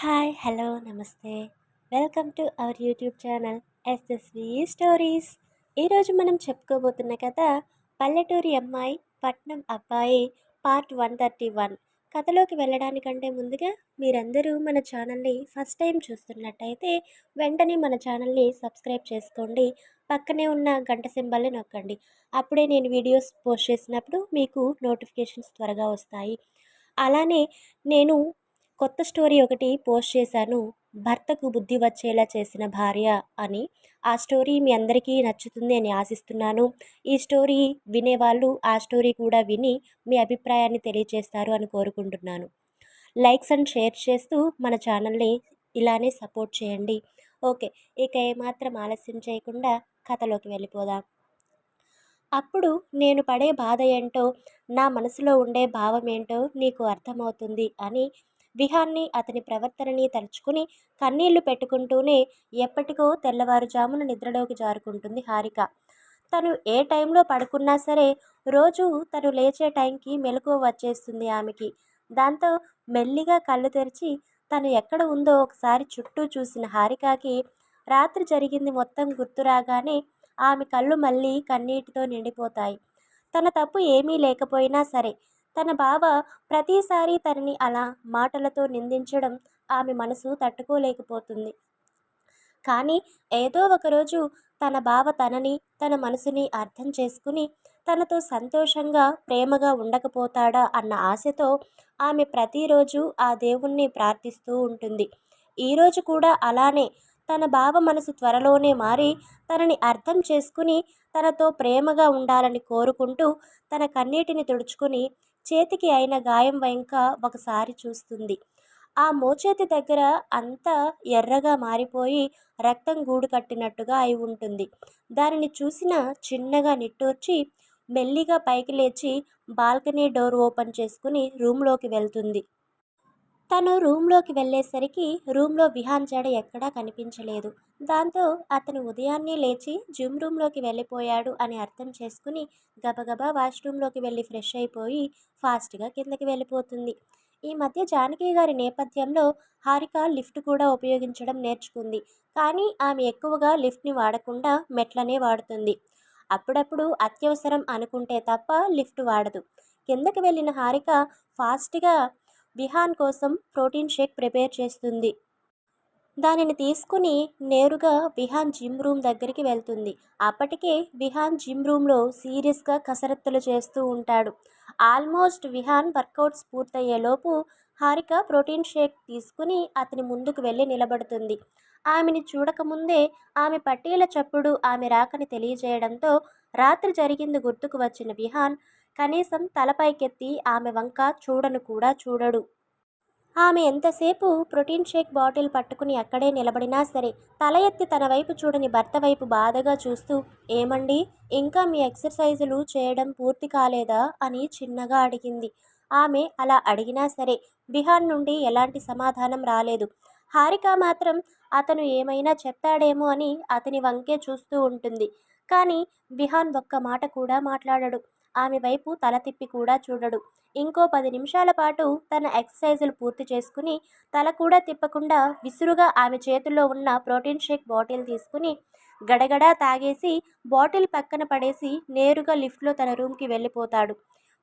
Hi hello నమస్తే. Welcome to our YouTube channel SSV stories ఈరోజు మనం చెప్పుకోబోతున్న కథ పల్లెటూరి అమ్మాయి పట్నం అబ్బాయి పార్ట్ వన్ థర్టీ వన్ కథలోకి వెళ్ళడానికంటే ముందుగా మీరందరూ మన ఛానల్ని ఫస్ట్ టైం చూస్తున్నట్టయితే వెంటనే మన ఛానల్ని సబ్స్క్రైబ్ చేసుకోండి. పక్కనే ఉన్న గంట సింబల్ని నొక్కండి. అప్పుడే నేను వీడియోస్ పోస్ట్ చేసినప్పుడు మీకు నోటిఫికేషన్స్ త్వరగా వస్తాయి. అలానే నేను కొత్త స్టోరీ ఒకటి పోస్ట్ చేశాను. భర్తకు బుద్ధి వచ్చేలా చేసిన భార్య అని. ఆ స్టోరీ మీ అందరికీ నచ్చుతుంది అని ఆశిస్తున్నాను. ఈ స్టోరీ వినేవాళ్ళు ఆ స్టోరీ కూడా విని మీ అభిప్రాయాన్ని తెలియజేస్తారు అని కోరుకుంటున్నాను. లైక్స్ అండ్ షేర్ చేస్తూ మన ఛానల్ని ఇలానే సపోర్ట్ చేయండి. ఓకే ఇక ఏమాత్రం ఆలస్యం చేయకుండా కథలోకి వెళ్ళిపోదాం. అప్పుడు నేను పడే బాధ ఏంటో నా మనసులో ఉండే భావం ఏంటో నీకు అర్థమవుతుంది అని విహాన్ని అతని ప్రవర్తనని తలుచుకుని కన్నీళ్ళు పెట్టుకుంటూనే ఎప్పటికో తెల్లవారుజామున నిద్రలోకి జారుకుంటుంది హారిక. తను ఏ టైంలో పడుకున్నా సరే రోజు తను లేచే టైంకి మెలకువ వచ్చేస్తుంది ఆమెకి. దాంతో మెల్లిగా కళ్ళు తెరిచి తను ఎక్కడ ఉందో ఒకసారి చుట్టూ చూసిన హారికకి రాత్రి జరిగింది మొత్తం గుర్తురాగానే ఆమె కళ్ళు మళ్ళీ కన్నీటితో నిండిపోతాయి. తన తప్పు ఏమీ లేకపోయినా సరే తన బావ ప్రతిసారి తనని అలా మాటలతో నిందించడం ఆమె మనసు తట్టుకోలేకపోతుంది. కానీ ఏదో ఒకరోజు తన బావ తనని తన మనసుని అర్థం చేసుకుని తనతో సంతోషంగా ప్రేమగా ఉండకపోతాడా అన్న ఆశతో ఆమె ప్రతిరోజు ఆ దేవుణ్ణి ప్రార్థిస్తూ ఉంటుంది. ఈరోజు కూడా అలానే తన బావ మనసు త్వరలోనే మారి తనని అర్థం చేసుకుని తనతో ప్రేమగా ఉండాలని కోరుకుంటూ తన కన్నీటిని తుడుచుకుని చేతికి అయిన గాయం వెంక ఒకసారి చూస్తుంది. ఆ మోచేతి దగ్గర అంతా ఎర్రగా మారిపోయి రక్తం గూడు కట్టినట్టుగా అయి ఉంటుంది. దానిని చూసిన చిన్నగా నిట్టూర్చి మెల్లిగా పైకి లేచి బాల్కనీ డోర్ ఓపెన్ చేసుకుని రూమ్లోకి వెళ్తుంది. తను రూమ్లోకి వెళ్ళేసరికి రూమ్లో విహాన్ జడ ఎక్కడా కనిపించలేదు. దాంతో అతను ఉదయాన్నే లేచి జిమ్ రూమ్లోకి వెళ్ళిపోయాడు అని అర్థం చేసుకుని గబగబా వాష్రూమ్లోకి వెళ్ళి ఫ్రెష్ అయిపోయి ఫాస్ట్గా కిందకి వెళ్ళిపోతుంది. ఈ మధ్య జానకి గారి నేపథ్యంలో హారిక లిఫ్ట్ కూడా ఉపయోగించడం నేర్చుకుంది. కానీ ఆమె ఎక్కువగా లిఫ్ట్ని వాడకుండా మెట్లనే వాడుతుంది. అప్పుడప్పుడు అత్యవసరం అనుకుంటే తప్ప లిఫ్ట్ వాడదు. కిందకి వెళ్ళిన హారిక ఫాస్ట్గా విహాన్ కోసం ప్రోటీన్ షేక్ ప్రిపేర్ చేస్తుంది. దానిని తీసుకుని నేరుగా విహాన్ జిమ్ రూమ్ దగ్గరికి వెళ్తుంది. అప్పటికే విహాన్ జిమ్ రూమ్లో సీరియస్గా కసరత్తులు చేస్తూ ఉంటాడు. ఆల్మోస్ట్ విహాన్ వర్కౌట్స్ పూర్తయ్యేలోపు హారిక ప్రోటీన్ షేక్ తీసుకుని అతని ముందుకు వెళ్ళి నిలబడుతుంది. ఆమెని చూడకముందే ఆమె పట్టీల చప్పుడు ఆమె రాకని తెలియజేయడంతో రాత్రి జరిగింది గుర్తుకు వచ్చిన విహాన్ కనీసం తలపైకెత్తి ఆమె వంక చూడను కూడా చూడడు. ఆమె ఎంతసేపు ప్రోటీన్ షేక్ బాటిల్ పట్టుకుని అక్కడే నిలబడినా సరే తల ఎత్తి తన వైపు చూడని భర్త వైపు బాధగా చూస్తూ ఏమండి ఇంకా మీ ఎక్సర్సైజులు చేయడం పూర్తి కాలేదా? అని చిన్నగా అడిగింది. ఆమె అలా అడిగినా సరే బిహార్ నుండి ఎలాంటి సమాధానం రాలేదు. హారిక మాత్రం అతను ఏమైనా చెప్తాడేమో అని అతని వంకే చూస్తూ ఉంటుంది. కానీ బిహాన్ ఒక్క మాట కూడా మాట్లాడడు. ఆమె వైపు తల తిప్పి కూడా చూడడు. ఇంకో పది నిమిషాల పాటు తన ఎక్సర్సైజులు పూర్తి చేసుకుని తల కూడా తిప్పకుండా విసురుగా ఆమె చేతుల్లో ఉన్న ప్రోటీన్ షేక్ బాటిల్ తీసుకుని గడగడా తాగేసి బాటిల్ పక్కన పడేసి నేరుగా లిఫ్ట్లో తన రూమ్కి వెళ్ళిపోతాడు.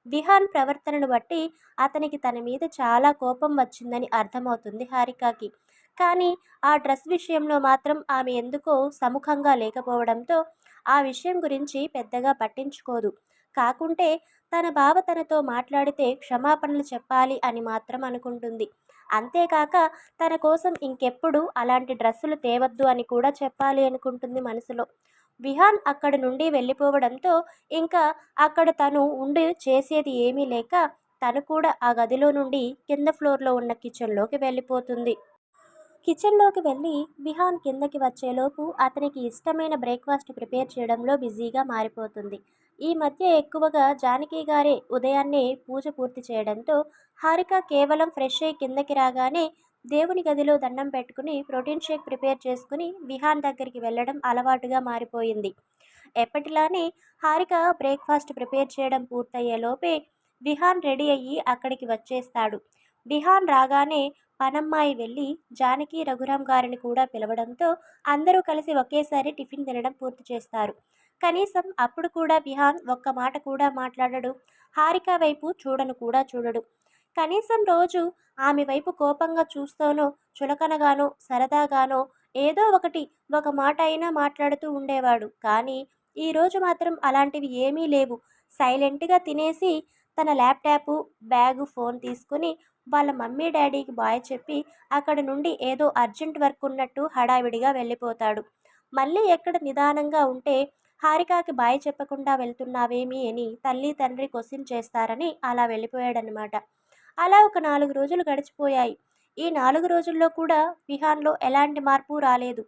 విహాన్ ప్రవర్తనను బట్టి అతనికి తన మీద చాలా కోపం వచ్చిందని అర్థమవుతుంది హారికాకి. కానీ ఆ డ్రెస్ విషయంలో మాత్రం ఆమె ఎందుకో సముఖంగా లేకపోవడంతో ఆ విషయం గురించి పెద్దగా పట్టించుకోదు. కాకుంటే తన బావ తనతో మాట్లాడితే క్షమాపణలు చెప్పాలి అని మాత్రం అనుకుంటుంది. అంతేకాక తన కోసం ఇంకెప్పుడు అలాంటి డ్రెస్సులు తేవద్దు అని కూడా చెప్పాలి అనుకుంటుంది మనసులో. విహాన్ అక్కడ నుండి వెళ్ళిపోవడంతో ఇంకా అక్కడ తను ఉండి చేసేది ఏమీ లేక తను కూడా ఆ గదిలో నుండి కింద ఫ్లోర్లో ఉన్న కిచెన్లోకి వెళ్ళిపోతుంది. కిచెన్లోకి వెళ్ళి విహాన్ కిందకి వచ్చేలోపు అతనికి ఇష్టమైన బ్రేక్ఫాస్ట్ ప్రిపేర్ చేయడంలో బిజీగా మారిపోతుంది. ఈ మధ్య ఎక్కువగా జానకి గారే ఉదయాన్నే పూజ పూర్తి చేయడంతో హారిక కేవలం ఫ్రెష్ అయ్యి కిందకి రాగానే దేవుని గదిలో దండం పెట్టుకుని ప్రోటీన్ షేక్ ప్రిపేర్ చేసుకుని విహాన్ దగ్గరికి వెళ్ళడం అలవాటుగా మారిపోయింది. ఎప్పటిలానే హారిక బ్రేక్ఫాస్ట్ ప్రిపేర్ చేయడం పూర్తయ్యేలోపే విహాన్ రెడీ అయ్యి అక్కడికి వచ్చేస్తాడు. విహాన్ రాగానే పనమ్మాయి వెళ్ళి జానకి రఘురాం గారిని కూడా పిలవడంతో అందరూ కలిసి ఒకేసారి టిఫిన్ తినడం పూర్తి చేస్తారు. కనీసం అప్పుడు కూడా విహాన్ ఒక్క మాట కూడా మాట్లాడడు. హారిక వైపు చూడను కూడా చూడడు. కనీసం రోజు ఆమె వైపు కోపంగా చూస్తూనో చులకనగానో సరదాగానో ఏదో ఒకటి ఒక మాట అయినా మాట్లాడుతూ ఉండేవాడు. కానీ ఈరోజు మాత్రం అలాంటివి ఏమీ లేవు. సైలెంట్గా తినేసి తన ల్యాప్టాప్ బ్యాగు ఫోన్ తీసుకుని వాళ్ళ మమ్మీ డాడీకి బాయ్ చెప్పి అక్కడ నుండి ఏదో అర్జెంట్ వర్క్ ఉన్నట్టు హడావిడిగా వెళ్ళిపోతాడు. మళ్ళీ ఎక్కడ నిదానంగా ఉంటే హారికాకి బాయ్ చెప్పకుండా వెళ్తున్నావేమి అని తల్లి తండ్రి క్వశ్చన్ చేస్తారని అలా వెళ్ళిపోయాడనమాట అలా ఒక నాలుగు రోజులు గడిచిపోయాయి. ఈ నాలుగు రోజుల్లో కూడా విహాన్లో ఎలాంటి మార్పు రాలేదు.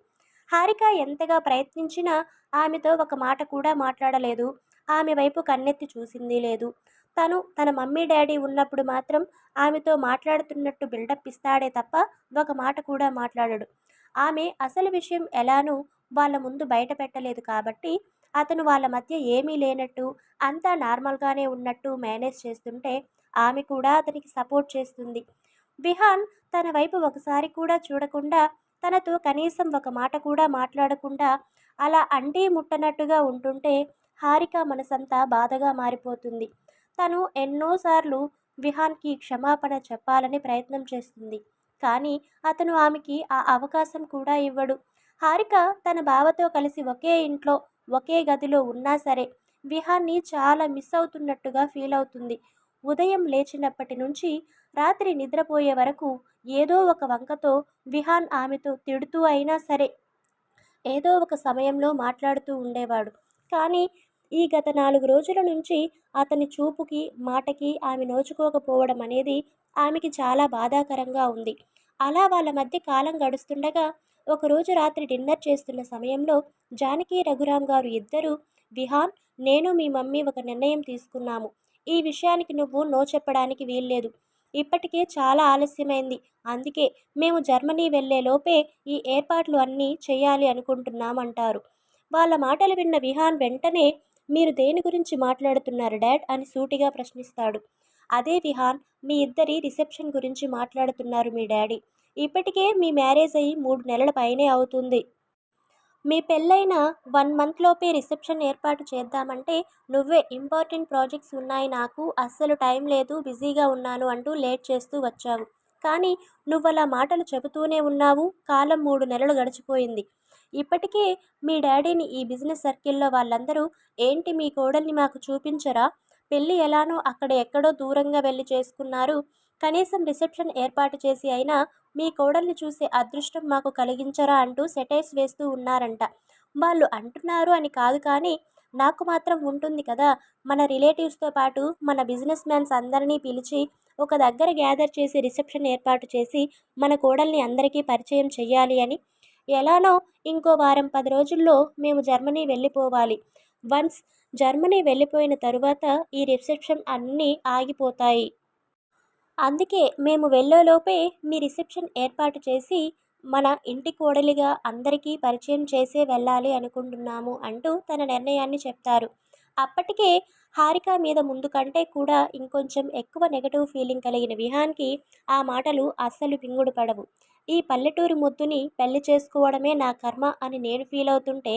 హారిక ఎంతగా ప్రయత్నించినా ఆమెతో ఒక మాట కూడా మాట్లాడలేదు. ఆమె వైపు కన్నెత్తి చూసింది లేదు. తను తన మమ్మీ డాడీ ఉన్నప్పుడు మాత్రం ఆమెతో మాట్లాడుతున్నట్టు బిల్డప్ ఇస్తాడే తప్ప ఒక మాట కూడా మాట్లాడడు. ఆమె అసలు విషయం ఎలానూ వాళ్ళ ముందు బయట పెట్టలేదు కాబట్టి అతను వాళ్ళ మధ్య ఏమీ లేనట్టు అంతా నార్మల్గానే ఉన్నట్టు మేనేజ్ చేస్తుంటే ఆమె కూడా అతనికి సపోర్ట్ చేస్తుంది. విహాన్ తన వైపు ఒకసారి కూడా చూడకుండా తనతో కనీసం ఒక మాట కూడా మాట్లాడకుండా అలా అంటీ ముట్టనట్టుగా ఉంటుంటే హారిక మనసంతా బాధగా మారిపోతుంది. తను ఎన్నోసార్లు విహాన్కి క్షమాపణ చెప్పాలని ప్రయత్నం చేస్తుంది. కానీ అతను ఆమెకి ఆ అవకాశం కూడా ఇవ్వడు. హారిక తన బావతో కలిసి ఒకే ఇంట్లో ఒకే గదిలో ఉన్నా సరే విహాన్ని చాలా మిస్ అవుతున్నట్టుగా ఫీల్ అవుతుంది. ఉదయం లేచినప్పటి నుంచి రాత్రి నిద్రపోయే వరకు ఏదో ఒక వంకతో విహాన్ ఆమెతో తిడుతూ అయినా సరే ఏదో ఒక సమయంలో మాట్లాడుతూ ఉండేవాడు. కానీ ఈ గత నాలుగు రోజుల నుంచి అతని చూపుకి మాటకి ఆమె నోచుకోకపోవడం అనేది ఆమెకి చాలా బాధాకరంగా ఉంది. అలా వాళ్ళ మధ్య కాలం గడుస్తుండగా ఒకరోజు రాత్రి డిన్నర్ చేస్తున్న సమయంలో జానకి రఘురామ్ గారు ఇద్దరు విహాన్ నేను మీ మమ్మీ ఒక నిర్ణయం తీసుకున్నాము. ఈ విషయానికి నువ్వు నో చెప్పడానికి వీల్లేదు. ఇప్పటికే చాలా ఆలస్యమైంది. అందుకే మేము జర్మనీ వెళ్ళే లోపే ఈ ఏర్పాట్లు అన్నీ చేయాలి అనుకుంటున్నామంటారు. వాళ్ళ మాటలు విన్న విహాన్ వెంటనే మీరు దేని గురించి మాట్లాడుతున్నారు డాడ్? అని సూటిగా ప్రశ్నిస్తాడు. అదే విహాన్ మీ ఇద్దరి రిసెప్షన్ గురించి మాట్లాడుతున్నారు మీ డాడీ. ఇప్పటికే మీ మ్యారేజ్ అయ్యి మూడు నెలల పైనే అవుతుంది. మీ పెళ్ళైన వన్ మంత్ లోపే రిసెప్షన్ ఏర్పాటు చేద్దామంటే నువ్వే ఇంపార్టెంట్ ప్రాజెక్ట్స్ ఉన్నాయి నాకు అస్సలు టైం లేదు బిజీగా ఉన్నాను అంటూ లేట్ చేస్తూ వచ్చావు. కానీ నువ్వు అలా మాటలు చెబుతూనే ఉన్నావు కాలం మూడు నెలలు గడిచిపోయింది. ఇప్పటికే మీ డాడీని ఈ బిజినెస్ సర్కిల్లో వాళ్ళందరూ ఏంటి మీ కోడల్ని మాకు చూపించరా? పెళ్ళి ఎలానో అక్కడ ఎక్కడో దూరంగా వెళ్ళి చేసుకున్నారు కనీసం రిసెప్షన్ ఏర్పాటు చేసి అయినా మీ కోడల్ని చూసే అదృష్టం మాకు కలిగించరా అంటూ సెటైర్స్ వేస్తూ ఉన్నారంట. వాళ్ళు అంటున్నారు అని కాదు కానీ నాకు మాత్రం ఉంటుంది కదా. మన రిలేటివ్స్తో పాటు మన బిజినెస్ మ్యాన్స్ అందరినీ పిలిచి ఒక దగ్గర గ్యాదర్ చేసి రిసెప్షన్ ఏర్పాటు చేసి మన కోడల్ని అందరికీ పరిచయం చేయాలి అని. ఎలానో ఇంకో వారం పది రోజుల్లో మేము జర్మనీ వెళ్ళిపోవాలి. వన్స్ జర్మనీ వెళ్ళిపోయిన తరువాత ఈ రిసెప్షన్ అన్నీ ఆగిపోతాయి. అందుకే మేము వెళ్ళేలోపే మీ రిసెప్షన్ ఏర్పాటు చేసి మన ఇంటి కోడలిగా అందరికీ పరిచయం చేసే వెళ్ళాలి అనుకుంటున్నాము అంటూ తన నిర్ణయాన్ని చెప్తారు. అప్పటికే హారిక మీద ముందు కంటే కూడా ఇంకొంచెం ఎక్కువ నెగటివ్ ఫీలింగ్ కలిగిన విహాన్కి ఆ మాటలు అస్సలు పింగుడు పడవు. ఈ పల్లెటూరి ముద్దుని పెళ్ళి చేసుకోవడమే నా కర్మ అని నేను ఫీల్ అవుతుంటే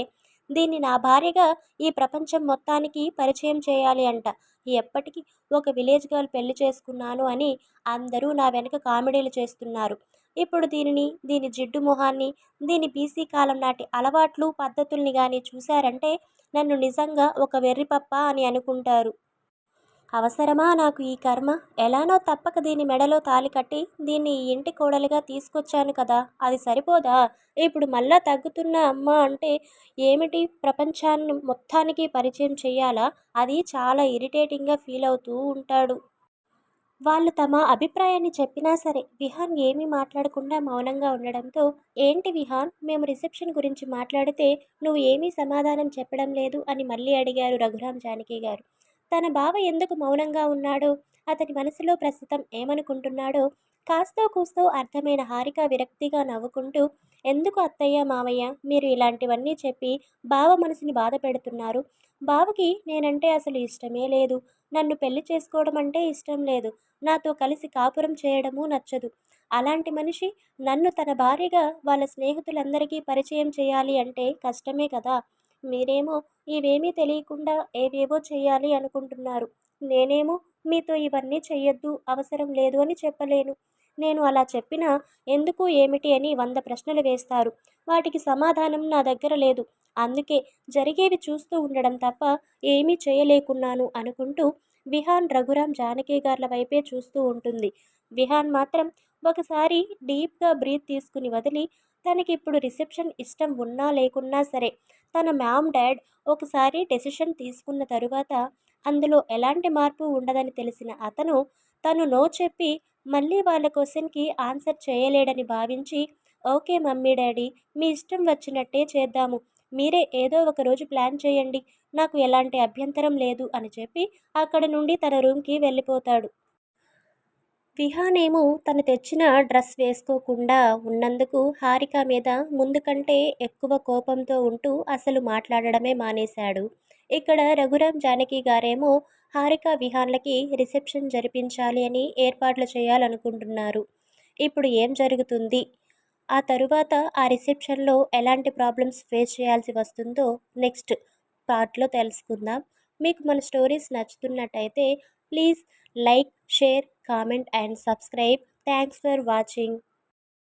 దీన్ని నా భార్యగా ఈ ప్రపంచం మొత్తానికి పరిచయం చేయాలి అంట. ఎప్పటికీ ఒక విలేజ్ గర్ల్ పెళ్ళి చేసుకున్నాను అని అందరూ నా వెనక కామెడీలు చేస్తున్నారు. ఇప్పుడు దీనిని దీని జిడ్డు మొహాన్ని దీని బీసీ కాలం నాటి అలవాట్లు పద్ధతుల్ని కానీ చూశారంటే నన్ను నిజంగా ఒక వెర్రిపప్ప అని అనుకుంటారు. అవసరమా నాకు ఈ కర్మ? ఎలానో తప్పక దీని మెడలో తాలి కట్టి దీన్ని ఈ ఇంటి కోడలిగా తీసుకొచ్చాను కదా అది సరిపోదా? ఇప్పుడు మళ్ళా తగ్గుతున్న అమ్మ అంటే ఏమిటి? ప్రపంచాన్ని మొత్తానికి పరిచయం చేయాలా అది చాలా ఇరిటేటింగ్గా ఫీల్ అవుతూ ఉంటాడు. వాళ్ళు తమ అభిప్రాయాన్ని చెప్పినా సరే విహాన్ ఏమీ మాట్లాడకుండా మౌనంగా ఉండడంతో ఏంటి విహాన్? మేము రిసెప్షన్ గురించి మాట్లాడితే నువ్వు ఏమీ సమాధానం చెప్పడం లేదు అని మళ్ళీ అడిగారు రఘురామ్ జానకి గారు. తన బావ ఎందుకు మౌనంగా ఉన్నాడో అతని మనసులో ప్రస్తుతం ఏమనుకుంటున్నాడో కాస్తో కూస్తో అర్థమైన హారిక విరక్తిగా నవ్వుకుంటూ ఎందుకు అత్తయ్య మావయ్య మీరు ఇలాంటివన్నీ చెప్పి బావ మనసుని బాధ పెడుతున్నారు? బావకి నేనంటే అసలు ఇష్టమే లేదు. నన్ను పెళ్ళి చేసుకోవడం అంటే ఇష్టం లేదు. నాతో కలిసి కాపురం చేయడము నచ్చదు. అలాంటి మనిషి నన్ను తన భార్యగా వాళ్ళ స్నేహితులందరికీ పరిచయం చేయాలి అంటే కష్టమే కదా. మీరేమో ఇవేమీ తెలియకుండా ఏవేవో చేయాలి అనుకుంటున్నారు. నేనేమో మీతో ఇవన్నీ చెయ్యొద్దు అవసరం లేదు అని చెప్పలేను. నేను అలా చెప్పినా ఎందుకు ఏమిటి అని వంద ప్రశ్నలు వేస్తారు. వాటికి సమాధానం నా దగ్గర లేదు. అందుకే జరిగేవి చూస్తూ ఉండడం తప్ప ఏమీ చేయలేకున్నాను అనుకుంటూ విహాన్ రఘురాం జానకి గార్ల వైపే చూస్తూ ఉంటుంది. విహాన్ మాత్రం ఒకసారి డీప్గా బ్రీత్ తీసుకుని వదిలి తనకి ఇప్పుడు రిసెప్షన్ ఇష్టం ఉన్నా లేకున్నా సరే తన మ్యామ్ డాడ్ ఒకసారి డెసిషన్ తీసుకున్న తరువాత అందులో ఎలాంటి మార్పు ఉండదని తెలిసిన అతను తను నో చెప్పి మళ్ళీ వాళ్ళ క్వశ్చన్కి ఆన్సర్ చేయలేడని భావించి ఓకే మమ్మీ డాడీ మీ ఇష్టం వచ్చినట్టే చేద్దాము. మీరే ఏదో ఒక రోజు ప్లాన్ చేయండి. నాకు ఎలాంటి అభ్యంతరం లేదు అని చెప్పి అక్కడ నుండి తన రూమ్కి వెళ్ళిపోతాడు. విహానేమో తను తెచ్చిన డ్రెస్ వేసుకోకుండా ఉన్నందుకు హారిక మీద ముందు కంటే ఎక్కువ కోపంతో ఉంటూ అసలు మాట్లాడడమే మానేశాడు. ఇక్కడ రఘురామ్ జానకి గారేమో హారిక విహాన్లకి రిసెప్షన్ జరిపించాలి అని ఏర్పాట్లు చేయాలనుకుంటున్నారు. ఇప్పుడు ఏం జరుగుతుంది? ఆ తరువాత ఆ రిసెప్షన్లో ఎలాంటి ప్రాబ్లమ్స్ ఫేస్ చేయాల్సి వస్తుందో నెక్స్ట్ పార్ట్లో తెలుసుకుందాం. మీకు మన stories నచ్చుతున్నట్టయితే please like share comment and subscribe. Thanks for watching.